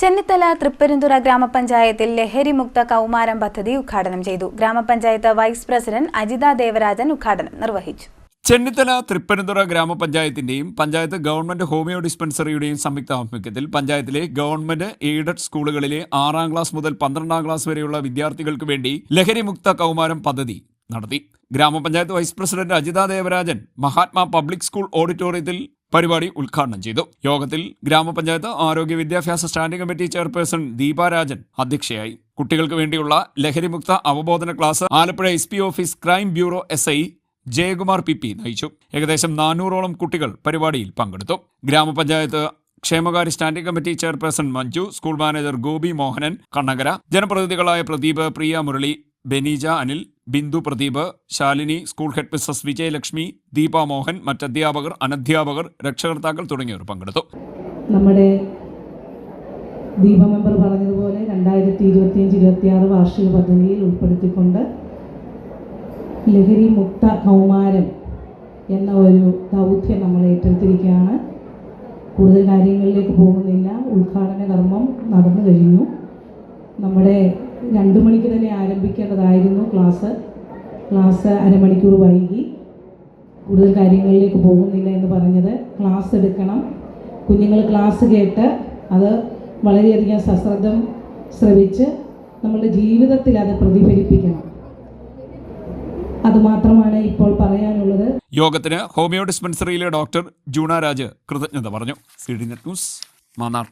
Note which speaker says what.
Speaker 1: ചെന്നിത്തല തൃപ്പരുന്തുറ ഗ്രാമപഞ്ചായത്തിൽ ലഹരിമുക്ത കൗമാരം പദ്ധതി ഉദ്ഘാടനം ചെയ്തു. ഗ്രാമപഞ്ചായത്ത് വൈസ് പ്രസിഡന്റ് അജിത ദേവരാജൻ ഉദ്ഘാടനം നിർവഹിച്ചു.
Speaker 2: ചെന്നിത്തല തൃപ്പനന്തുറ ഗ്രാമപഞ്ചായത്തിന്റെയും പഞ്ചായത്ത് ഗവൺമെന്റ് ഹോമിയോ ഡിസ്പെൻസറിയുടെയും സംയുക്ത ആഭിമുഖ്യത്തിൽ പഞ്ചായത്തിലെ ഗവൺമെന്റ് എയ്ഡഡ് സ്കൂളുകളിലെ ആറാം ക്ലാസ് മുതൽ പന്ത്രണ്ടാം ക്ലാസ് വരെയുള്ള വിദ്യാർത്ഥികൾക്ക് വേണ്ടി ലഹരിമുക്ത കൗമാരം പദ്ധതി നടത്തി. ഗ്രാമപഞ്ചായത്ത് vice president Ajitha Devarajan Mahatma public school ഓഡിറ്റോറിയത്തിൽ പരിപാടി ഉദ്ഘാടനം ചെയ്തു. യോഗത്തിൽ ഗ്രാമപഞ്ചായത്ത് ആരോഗ്യ വിദ്യാഭ്യാസ സ്റ്റാൻഡിംഗ് കമ്മിറ്റി ചെയർപേഴ്സൺ ദീപാരാജൻ അധ്യക്ഷയായി. കുട്ടികൾക്ക് വേണ്ടിയുള്ള ലഹരിമുക്ത അവബോധന class Alappuzha S office crime bureau S Jayakumar P P നയിച്ചു. ഏകദേശം നാനൂറോളം കുട്ടികൾ പരിപാടിയിൽ പങ്കെടുത്തു. ഗ്രാമപഞ്ചായത്ത് ക്ഷേമകാര്യ standing committee chairperson Manju school manager Gopi Mohanan Kannakara ജനപ്രതിനിധികളായ Pradeep Priya Murali Beneeja Anil Bindu Pradeep Shalini school head Mrs Vijayalakshmi Deepa Mohan മറ്റധ്യാപകർ അനധ്യാപകർ രക്ഷകർത്താക്കൾ തുടങ്ങിയവർ പങ്കെടുത്തു.
Speaker 3: നമ്മുടെ ദീപ മെമ്പർ പറഞ്ഞതുപോലെ രണ്ടായിരത്തി ഇരുപത്തിയഞ്ച് ഇരുപത്തിയാറ് വാർഷിക പദ്ധതിയിൽ ഉൾപ്പെടുത്തിക്കൊണ്ട് ലഹരി മുക്ത കൗമാരം എന്ന ഒരു ദൗത്യം നമ്മൾ ഏറ്റെടുത്തിരിക്കുകയാണ്. കൂടുതൽ കാര്യങ്ങളിലേക്ക് പോകുന്നില്ല. ഉദ്ഘാടന കർമ്മം നടന്നു കഴിഞ്ഞു. നമ്മുടെ രണ്ട് മണിക്ക് തന്നെ ആരംഭിക്കേണ്ടതായിരുന്നു ക്ലാസ്. ക്ലാസ് അരമണിക്കൂർ വൈകി. കൂടുതൽ കാര്യങ്ങളിലേക്ക് പോകുന്നില്ല എന്ന് പറഞ്ഞത്. ക്ലാസ് എടുക്കണം. കുഞ്ഞുങ്ങൾ ക്ലാസ് കേട്ട് അത് വളരെയധികം സശ്രദ്ധം ശ്രവിച്ച് നമ്മളുടെ ജീവിതത്തിൽ അത് പ്രതിഫലിപ്പിക്കണം. അതുമാത്രമാണ് ഇപ്പോൾ പറയാനുള്ളത്.
Speaker 2: യോഗത്തിന് ഹോമിയോ ഡിസ്പെൻസറിയിലെ ഡോക്ടർ ജൂണ രാജ് കൃതജ്ഞത പറഞ്ഞു. C net news Mannar.